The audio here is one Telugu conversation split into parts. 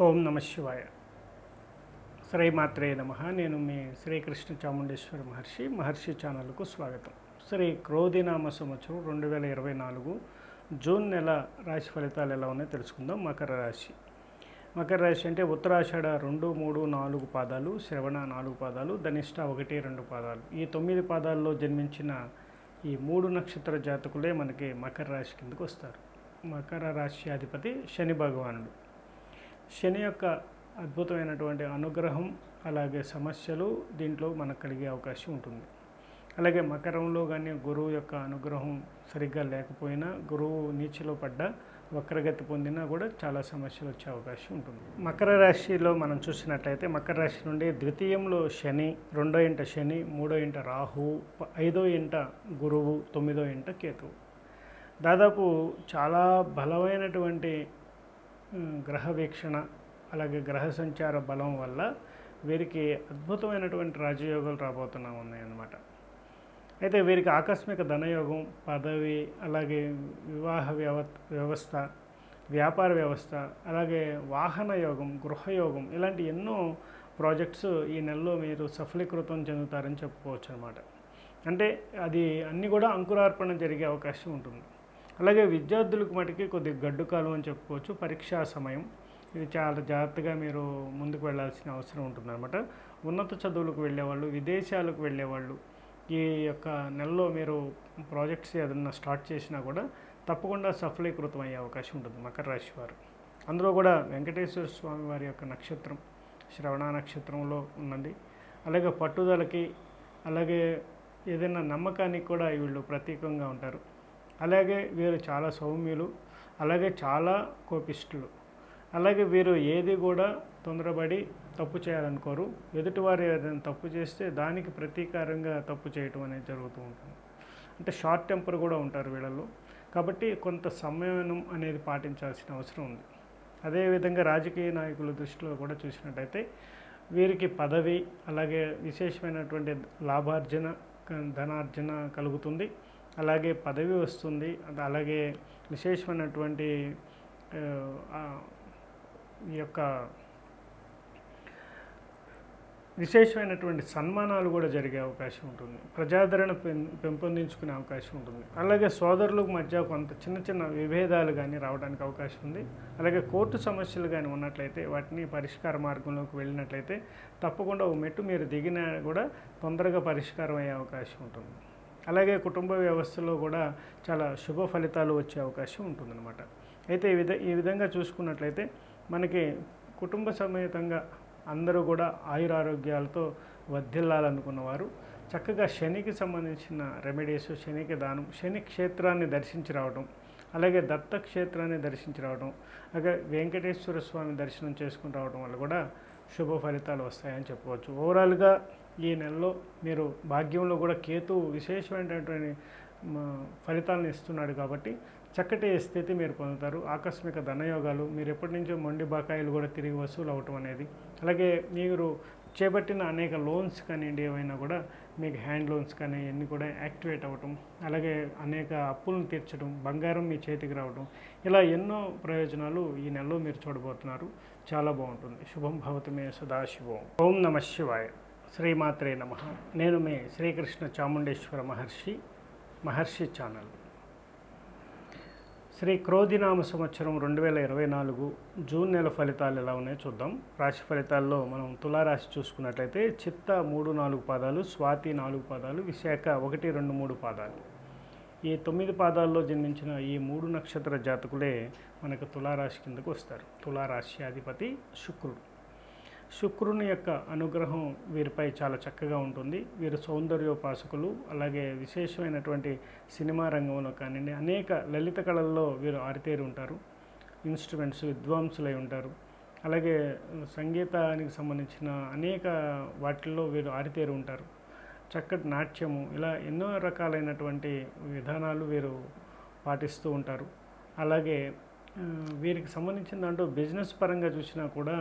ఓం నమ శివాయ. శ్రీమాత్రే నమ. నేను మీ శ్రీకృష్ణ చాముండేశ్వర మహర్షి. మహర్షి ఛానల్కు స్వాగతం. శ్రీ క్రోధినామ సంవత్సరం రెండు వేల ఇరవై నాలుగు జూన్ నెల రాశి ఫలితాలు ఎలా ఉన్నాయో తెలుసుకుందాం. మకర రాశి. మకర రాశి అంటే ఉత్తరాషాఢ రెండు మూడు నాలుగు పాదాలు శ్రవణ నాలుగు పాదాలు ధనిష్ట ఒకటి రెండు పాదాలు. ఈ తొమ్మిది పాదాల్లో జన్మించిన ఈ మూడు నక్షత్ర జాతకులే మనకి మకర రాశి కిందకు వస్తారు. మకర రాశి అధిపతి శని భగవానుడు. శని యొక్క అద్భుతమైనటువంటి అనుగ్రహం అలాగే సమస్యలు దీంట్లో మనకు కలిగే అవకాశం ఉంటుంది. అలాగే మకరంలో కానీ గురువు యొక్క అనుగ్రహం సరిగ్గా లేకపోయినా గురువు నీచిలో పడ్డా వక్రగతి పొందినా కూడా చాలా సమస్యలు వచ్చే అవకాశం ఉంటుంది. మకర రాశిలో మనం చూసినట్లయితే మకర రాశి నుండి ద్వితీయంలో శని రెండో ఇంట శని మూడో ఇంట రాహు ఐదో ఇంట గురువు తొమ్మిదో ఇంట కేతువు. దాదాపు చాలా బలమైనటువంటి గ్రహ వీక్షణ అలాగే గ్రహ సంచార బలం వల్ల వీరికి అద్భుతమైనటువంటి రాజయోగాలు రాబోతున్నా ఉన్నాయన్నమాట. అయితే వీరికి ఆకస్మిక ధనయోగం పదవి అలాగే వివాహ వ్యవ వ్యవస్థ వ్యాపార వ్యవస్థ అలాగే వాహన యోగం గృహయోగం ఇలాంటి ఎన్నో ప్రాజెక్ట్స్ ఈ నెలలో మీరు సఫలీకృతం చెందుతారని చెప్పుకోవచ్చు అనమాట అంటే అది అన్నీ కూడా అంకురార్పణ జరిగే అవకాశం ఉంటుంది. అలాగే విద్యార్థులకు మటుకి కొద్దిగా గడ్డు కాలం అని చెప్పుకోవచ్చు పరీక్షా సమయం. ఇది చాలా జాగ్రత్తగా మీరు ముందుకు వెళ్ళాల్సిన అవసరం ఉంటుందన్నమాట. ఉన్నత చదువులకు వెళ్ళేవాళ్ళు విదేశాలకు వెళ్ళేవాళ్ళు ఈ యొక్క నెలలో మీరు ప్రాజెక్ట్స్ ఏదన్నా స్టార్ట్ చేసినా కూడా తప్పకుండా సఫలీకృతం అయ్యే అవకాశం ఉంటుంది మకర రాశి వారు. అందులో కూడా వెంకటేశ్వర స్వామి వారి యొక్క నక్షత్రం శ్రవణ నక్షత్రంలో ఉన్నది. అలాగే పట్టుదలకి అలాగే ఏదైనా నమ్మకానికి కూడా వీళ్ళు ప్రతీకంగా ఉంటారు. అలాగే వీరు చాలా సౌమ్యులు అలాగే చాలా కోపిష్టులు. అలాగే వీరు ఏది కూడా తొందరపడి తప్పు చేయాలనుకోరు. ఎదుటివారు ఏదైనా తప్పు చేస్తే దానికి ప్రతీకారంగా తప్పు చేయటం అనేది జరుగుతూ ఉంటుంది. అంటే షార్ట్ టెంపర్ కూడా ఉంటారు వీళ్ళలో కాబట్టి కొంత సంయమనం అనేది పాటించాల్సిన అవసరం ఉంది. అదేవిధంగా రాజకీయ నాయకుల దృష్టిలో కూడా చూసినట్టయితే వీరికి పదవి అలాగే విశేషమైనటువంటి లాభార్జన ధనార్జన కలుగుతుంది. అలాగే పదవి వస్తుంది. అది అలాగే విశేషమైనటువంటి ఈ యొక్క విశేషమైనటువంటి సన్మానాలు కూడా జరిగే అవకాశం ఉంటుంది. ప్రజాదరణ పెం- పెంపొందించుకునే అవకాశం ఉంటుంది. అలాగే సోదరులకు మధ్య కొంత చిన్న చిన్న విభేదాలు కానీ రావడానికి అవకాశం ఉంది. అలాగే కోర్టు సమస్యలు కానీ ఉన్నట్లయితే వాటిని పరిష్కార మార్గంలోకి వెళ్ళినట్లయితే తప్పకుండా ఓ మెట్టు మీరు దిగినా కూడా తొందరగా పరిష్కారం అయ్యే అవకాశం ఉంటుంది. అలాగే కుటుంబ వ్యవస్థలో కూడా చాలా శుభ ఫలితాలు వచ్చే అవకాశం ఉంటుందన్నమాట. అయితే ఈ విధ ఈ విధంగా చూసుకున్నట్లయితే మనకి కుటుంబ సమేతంగా అందరూ కూడా ఆయురారోగ్యాలతో వద్దిల్లాలనుకున్నవారు చక్కగా శనికి సంబంధించిన రెమెడీస్ శనికి దానం శని క్షేత్రాన్ని దర్శించి రావడం అలాగే దత్త క్షేత్రాన్ని దర్శించి రావడం అలాగే వెంకటేశ్వర స్వామి దర్శనం చేసుకుని రావడం వల్ల కూడా శుభ ఫలితాలు వస్తాయని చెప్పవచ్చు ఓవరాల్గా ఈ నెలలో మీరు భాగ్యంలో కూడా కేతు విశేషమైనటువంటి ఫలితాలను ఇస్తున్నాడు కాబట్టి చక్కటి స్థితి మీరు పొందుతారు. ఆకస్మిక ధనయోగాలు మీరు ఎప్పటి నుంచో మొండి బకాయిలు కూడా తిరిగి వసూలు అవటం అనేది. అలాగే మీరు చేపట్టిన అనేక లోన్స్ కానివ్వండి ఏవైనా కూడా మీకు హ్యాండ్ లోన్స్ కానీ ఇవన్నీ కూడా యాక్టివేట్ అవ్వటం అలాగే అనేక అప్పులను తీర్చడం బంగారం మీ చేతికి రావడం ఇలా ఎన్నో ప్రయోజనాలు ఈ నెలలో మీరు చూడబోతున్నారు. చాలా బాగుంటుంది. శుభం భవతమే సదాశివం. ఓం నమ శివాయ. శ్రీమాత్రే నమ. నేను మీ శ్రీకృష్ణ చాముండేశ్వర మహర్షి మహర్షి ఛానల్. శ్రీ క్రోధినామ సంవత్సరం రెండు వేల ఇరవై నాలుగు జూన్ నెల ఫలితాలు ఎలా ఉన్నాయో చూద్దాం. రాశి ఫలితాల్లో మనం తులారాశి చూసుకున్నట్లయితే చిత్త మూడు నాలుగు పాదాలు స్వాతి నాలుగు పాదాలు విశాఖ ఒకటి రెండు మూడు పాదాలు. ఈ తొమ్మిది పాదాల్లో జన్మించిన ఈ మూడు నక్షత్ర జాతకులే మనకు తులారాశి కిందకు వస్తారు. తులారాశి అధిపతి శుక్రుడు. శుక్రుని యొక్క అనుగ్రహం వీరిపై చాలా చక్కగా ఉంటుంది. వీరు సౌందర్యోపాసకులు అలాగే విశేషమైనటువంటి సినిమా రంగంలో కానివ్వండి అనేక లలిత కళల్లో వీరు ఆరితేరి ఉంటారు. ఇన్స్ట్రుమెంట్స్ విద్వాంసులై ఉంటారు. అలాగే సంగీతానికి సంబంధించిన అనేక వాటిల్లో వీరు ఆరితేరి ఉంటారు. చక్కటి నాట్యము ఇలా ఎన్నో రకాలైనటువంటి విధానాలు వీరు పాటిస్తూ ఉంటారు. అలాగే వీరికి సంబంధించిన దాంట్లో బిజినెస్ పరంగా చూసినా కూడా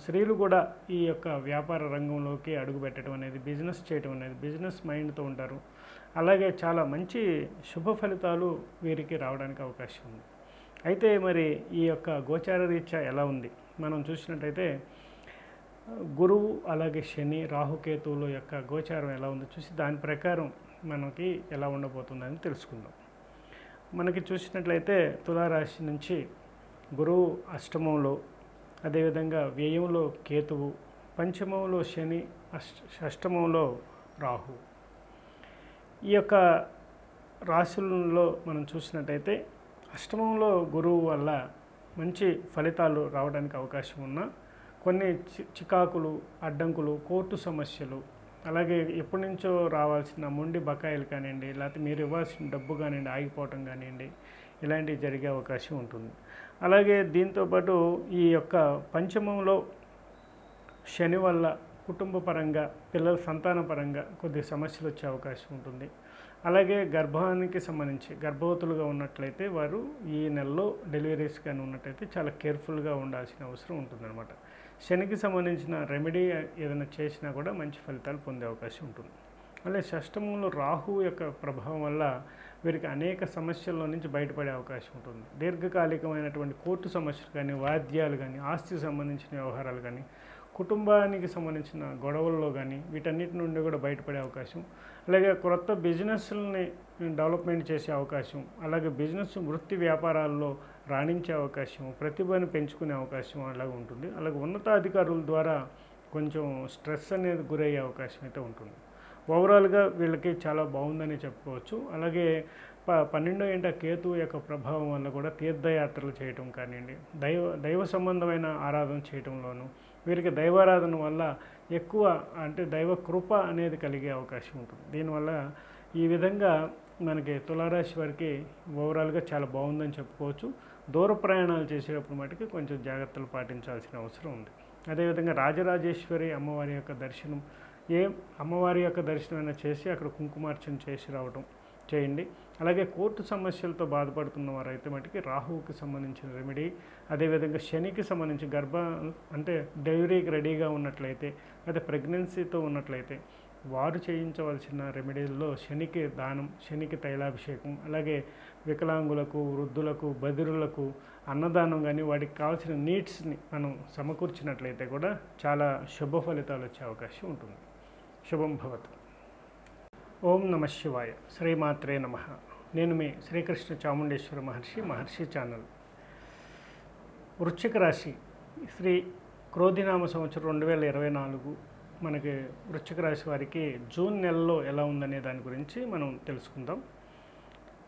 స్త్రీలు కూడా ఈ యొక్క వ్యాపార రంగంలోకి అడుగుపెట్టడం అనేది బిజినెస్ చేయడం అనేది బిజినెస్ మైండ్తో ఉంటారు. అలాగే చాలా మంచి శుభ ఫలితాలు వీరికి రావడానికి అవకాశం ఉంది. అయితే మరి ఈ యొక్క గోచార రీత్యా ఎలా ఉంది? మనం చూసినట్టయితే గురువు అలాగే శని రాహుకేతువుల యొక్క గోచారం ఎలా ఉందో చూసి దాని ప్రకారం మనకి ఎలా ఉండబోతుందని తెలుసుకుందాం. మనకి చూసినట్లయితే తులారాశి నుంచి గురువు అష్టమంలో అదేవిధంగా వ్యయంలో కేతువు పంచమంలో శని అష్ షష్టమంలో రాహు. ఈ యొక్క రాశులలో మనం చూసినట్టయితే అష్టమంలో గురువు వల్ల మంచి ఫలితాలు రావడానికి అవకాశం ఉన్న కొన్ని చి- చికాకులు అడ్డంకులు కోర్టు సమస్యలు అలాగే ఎప్పటి నుంచో రావాల్సిన మొండి బకాయిలు కానివ్వండి లేకపోతే మీరు ఇవ్వాల్సిన డబ్బు కానివ్వండి ఆగిపోవటం కానివ్వండి ఇలాంటివి జరిగే అవకాశం ఉంటుంది. అలాగే దీంతోపాటు ఈ యొక్క పంచమంలో శని వల్ల కుటుంబ పరంగా పిల్లల సంతాన పరంగా కొద్ది సమస్యలు వచ్చే అవకాశం ఉంటుంది. అలాగే గర్భానికి సంబంధించి గర్భవతులుగా ఉన్నట్లయితే వారు ఈ నెలలో డెలివరీస్ కానీ ఉన్నట్టయితే చాలా కేర్ఫుల్గా ఉండాల్సిన అవసరం ఉంటుందన్నమాట. శనికి సంబంధించిన రెమెడీ ఏదైనా చేసినా కూడా మంచి ఫలితాలు పొందే అవకాశం ఉంటుంది. అలాగే షష్టమంలో రాహు యొక్క ప్రభావం వల్ల వీరికి అనేక సమస్యల్లో నుంచి బయటపడే అవకాశం ఉంటుంది. దీర్ఘకాలికమైనటువంటి కోర్టు సమస్యలు కానీ వాద్యాలు కానీ ఆస్తికి సంబంధించిన వ్యవహారాలు కానీ కుటుంబానికి సంబంధించిన గొడవల్లో కానీ వీటన్నిటి నుండి కూడా బయటపడే అవకాశం. అలాగే క్రొత్త బిజినెస్లని డెవలప్మెంట్ చేసే అవకాశం అలాగే బిజినెస్ వృత్తి వ్యాపారాల్లో రాణించే అవకాశం ప్రతిభను పెంచుకునే అవకాశం అలాగే ఉంటుంది. అలాగే ఉన్నతాధికారుల ద్వారా కొంచెం స్ట్రెస్ అనేది గురయ్యే అవకాశం అయితే ఉంటుంది. ఓవరాల్గా వీళ్ళకి చాలా బాగుందని చెప్పుకోవచ్చు. అలాగే ప పన్నెండో ఏంట కేతు యొక్క ప్రభావం వల్ల కూడా తీర్థయాత్రలు చేయటం కానివ్వండి దైవ దైవ సంబంధమైన ఆరాధన చేయటంలోనూ వీరికి దైవారాధన వల్ల ఎక్కువ అంటే దైవ కృప అనేది కలిగే అవకాశం ఉంటుంది. దీనివల్ల ఈ విధంగా మనకి తులారాశి వారికి ఓవరాల్గా చాలా బాగుందని చెప్పుకోవచ్చు. దూర ప్రయాణాలు చేసేటప్పుడు మటుకు కొంచెం జాగ్రత్తలు పాటించాల్సిన అవసరం ఉంది. అదేవిధంగా రాజరాజేశ్వరి అమ్మవారి యొక్క దర్శనం ఏ అమ్మవారి యొక్క దర్శనమైనా చేసి అక్కడ కుంకుమార్చన చేసి రావడం చేయండి. అలాగే కోర్టు సమస్యలతో బాధపడుతున్న వారైతే మటుకి రాహువుకి సంబంధించిన రెమెడీ అదేవిధంగా శనికి సంబంధించి గర్భ అంటే డెలివరీకి రెడీగా ఉన్నట్లయితే లేదా ప్రెగ్నెన్సీతో ఉన్నట్లయితే వారు చేయించవలసిన రెమెడీల్లో శనికి దానం శనికి తైలాభిషేకం అలాగే వికలాంగులకు వృద్ధులకు బదిరులకు అన్నదానం కానీ వాటికి కావాల్సిన నీడ్స్ని మనం సమకూర్చినట్లయితే కూడా చాలా శుభ ఫలితాలు వచ్చే అవకాశం ఉంటుంది. శుభం భవత్. ఓం నమ శివాయ. శ్రీమాత్రే నమ. నేను మీ శ్రీకృష్ణ చాముండేశ్వర మహర్షి మహర్షి ఛానల్. వృశ్చిక రాశి శ్రీ క్రోధినామ సంవత్సరం రెండు వేల ఇరవై నాలుగు మనకి వృశ్చిక రాశి వారికి జూన్ నెలలో ఎలా ఉందనే దాని గురించి మనం తెలుసుకుందాం.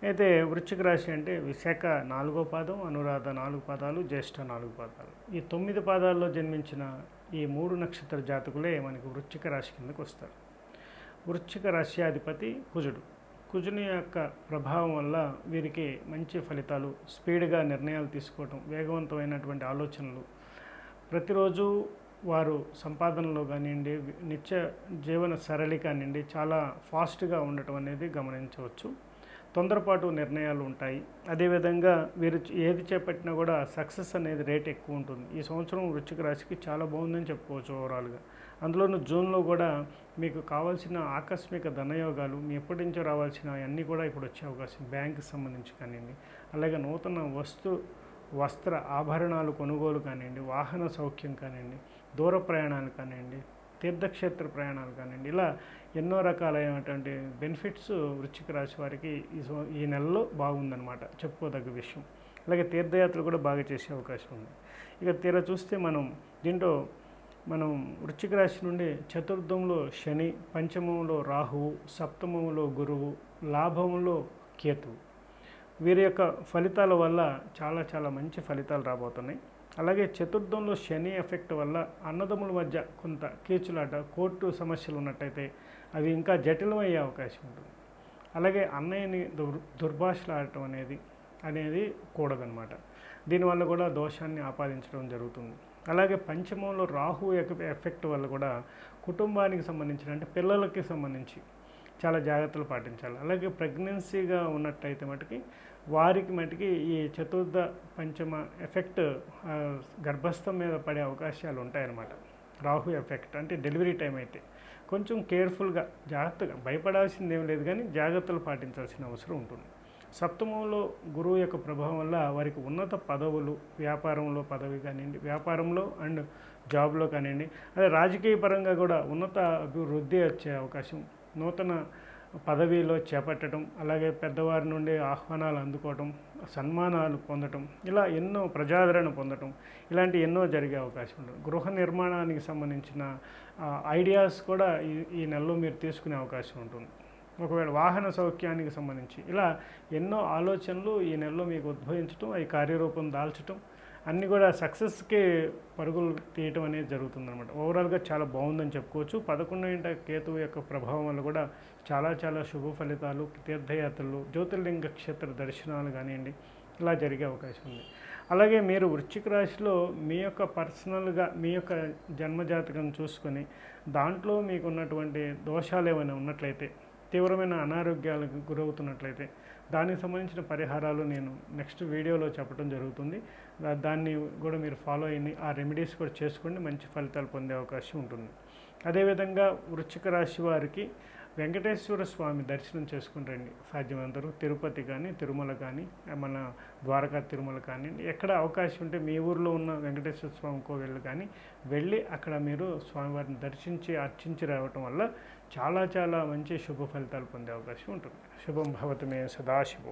అయితే వృశ్చిక రాశి అంటే విశాఖ నాలుగో పాదం అనురాధ నాలుగు పాదాలు జ్యేష్ఠ నాలుగు పాదాలు. ఈ తొమ్మిది పాదాల్లో జన్మించిన ఈ మూడు నక్షత్ర జాతకులే మనకి వృశ్చిక రాశి కిందకు వస్తారు. వృశ్చిక రాశ్యాధిపతి కుజుడు. కుజుని యొక్క ప్రభావం వల్ల వీరికి మంచి ఫలితాలు స్పీడ్గా నిర్ణయాలు తీసుకోవటం వేగవంతమైనటువంటి ఆలోచనలు. ప్రతిరోజు వారు సంపాదనలో కానివ్వండి నిత్య జీవన సరళి కానివ్వండి చాలా ఫాస్ట్గా ఉండటం అనేది గమనించవచ్చు. తొందరపాటు నిర్ణయాలు ఉంటాయి. అదేవిధంగా వీరు ఏది చేపట్టినా కూడా సక్సెస్ అనేది రేట్ ఎక్కువ ఉంటుంది. ఈ సంవత్సరం వృశ్చిక రాశికి చాలా బాగుందని చెప్పుకోవచ్చు ఓవరాల్గా. అందులోనూ జూన్లో కూడా మీకు కావాల్సిన ఆకస్మిక ధనయోగాలు మీ ఎప్పటి నుంచో రావాల్సిన అన్నీ కూడా ఇప్పుడు వచ్చే అవకాశం బ్యాంకుకి సంబంధించి కానివ్వండి. అలాగే నూతన వస్తు వస్త్ర ఆభరణాలు కొనుగోలు కానివ్వండి వాహన సౌఖ్యం కానివ్వండి దూర ప్రయాణాలు కానివ్వండి తీర్థక్షేత్ర ప్రయాణాలు కానివ్వండి ఇలా ఎన్నో రకాలైనటువంటి బెనిఫిట్స్ వృశ్చిక రాశి వారికి ఈ ఈ నెలలో బాగుందన్నమాట. చెప్పుకోదగ్గ విషయం. అలాగే తీర్థయాత్రలు కూడా బాగా చేసే అవకాశం ఉంది. ఇక తీరా చూస్తే మనం దీంట్లో మనం వృశ్చిక రాశి నుండి చతుర్థంలో శని పంచమంలో రాహువు సప్తమంలో గురువు లాభంలో కేతువు. వీరి యొక్క ఫలితాల వల్ల చాలా చాలా మంచి ఫలితాలు రాబోతున్నాయి. అలాగే చతుర్థంలో శని ఎఫెక్ట్ వల్ల అన్నదమ్ముల మధ్య కొంత కీచులాట కోర్టు సమస్యలు ఉన్నట్టయితే అవి ఇంకా జటిలమయ్యే అవకాశం ఉంటుంది. అలాగే అన్నయ్యని దుర్ దుర్భాషలాడటం అనేది అనేది కూడదనమాట దీనివల్ల కూడా దోషాన్ని ఆపాదించడం జరుగుతుంది. అలాగే పంచమంలో రాహు యొక్క ఎఫెక్ట్ వల్ల కూడా కుటుంబానికి సంబంధించిన అంటే పిల్లలకి సంబంధించి చాలా జాగ్రత్తలు పాటించాలి. అలాగే ప్రెగ్నెన్సీగా ఉన్నట్టయితే మటుకి వారికి మటుకి ఈ చతుర్థ పంచమ ఎఫెక్ట్ గర్భస్థం మీద పడే అవకాశాలు ఉంటాయన్నమాట. రాహు ఎఫెక్ట్ అంటే డెలివరీ టైం అయితే. కొంచెం కేర్ఫుల్గా జాగ్రత్తగా భయపడాల్సింది ఏం లేదు కానీ జాగ్రత్తలు పాటించాల్సిన అవసరం ఉంటుంది. సప్తమంలో గురువు యొక్క ప్రభావం వల్ల వారికి ఉన్నత పదవులు వ్యాపారంలో పదవి కానివ్వండి వ్యాపారంలో అండ్ జాబ్లో కానివ్వండి అదే రాజకీయ పరంగా కూడా ఉన్నత అభివృద్ధి వచ్చే అవకాశం నూతన పదవిలో చేపట్టడం అలాగే పెద్దవారి నుండి ఆహ్వానాలు అందుకోవటం సన్మానాలు పొందటం ఇలా ఎన్నో ప్రజాదరణ పొందటం ఇలాంటి ఎన్నో జరిగే అవకాశం ఉంటుంది. గృహ నిర్మాణానికి సంబంధించిన ఐడియాస్ కూడా ఈ ఈ నెలలో మీరు తీసుకునే అవకాశం ఉంటుంది. ఒకవేళ వాహన సౌఖ్యానికి సంబంధించి ఇలా ఎన్నో ఆలోచనలు ఈ నెలలో మీకు ఉద్భవించటం అవి కార్యరూపం దాల్చటం అన్నీ కూడా సక్సెస్కి పరుగులు తీయటం అనేది జరుగుతుందన్నమాట. ఓవరాల్గా చాలా బాగుందని చెప్పుకోవచ్చు. పదకొండు ఇంట కేతువు యొక్క ప్రభావం వల్ల కూడా చాలా చాలా శుభ ఫలితాలు తీర్థయాత్రలు జ్యోతిర్లింగ క్షేత్ర దర్శనాలు కానివ్వండి ఇలా జరిగే అవకాశం ఉంది. అలాగే మీరు వృశ్చిక రాశిలో మీ యొక్క పర్సనల్గా మీ యొక్క జన్మజాతకం చూసుకొని దాంట్లో మీకు ఉన్నటువంటి దోషాలు ఏమైనా ఉన్నట్లయితే తీవ్రమైన అనారోగ్యాలకు గురవుతున్నట్లయితే దానికి సంబంధించిన పరిహారాలు నేను నెక్స్ట్ వీడియోలో చెప్పడం జరుగుతుంది. దాన్ని కూడా మీరు ఫాలో అయ్యి ఆ రెమెడీస్ కూడా చేసుకోండి మంచి ఫలితాలు పొందే అవకాశం ఉంటుంది. అదేవిధంగా వృశ్చిక రాశి వారికి వెంకటేశ్వర స్వామి దర్శనం చేసుకుని రండి. తిరుపతి కానీ తిరుమల కానీ మన ద్వారకా తిరుమల కానీ ఎక్కడ అవకాశం ఉంటే మీ ఊర్లో ఉన్న వెంకటేశ్వర స్వామి కోవెళ్ళు కానీ వెళ్ళి అక్కడ మీరు స్వామివారిని దర్శించి అర్చించి రావటం వల్ల చాలా చాలా మంచి శుభ ఫలితాలు పొందే అవకాశం ఉంటుంది. శుభం భవతమే సదాశివం.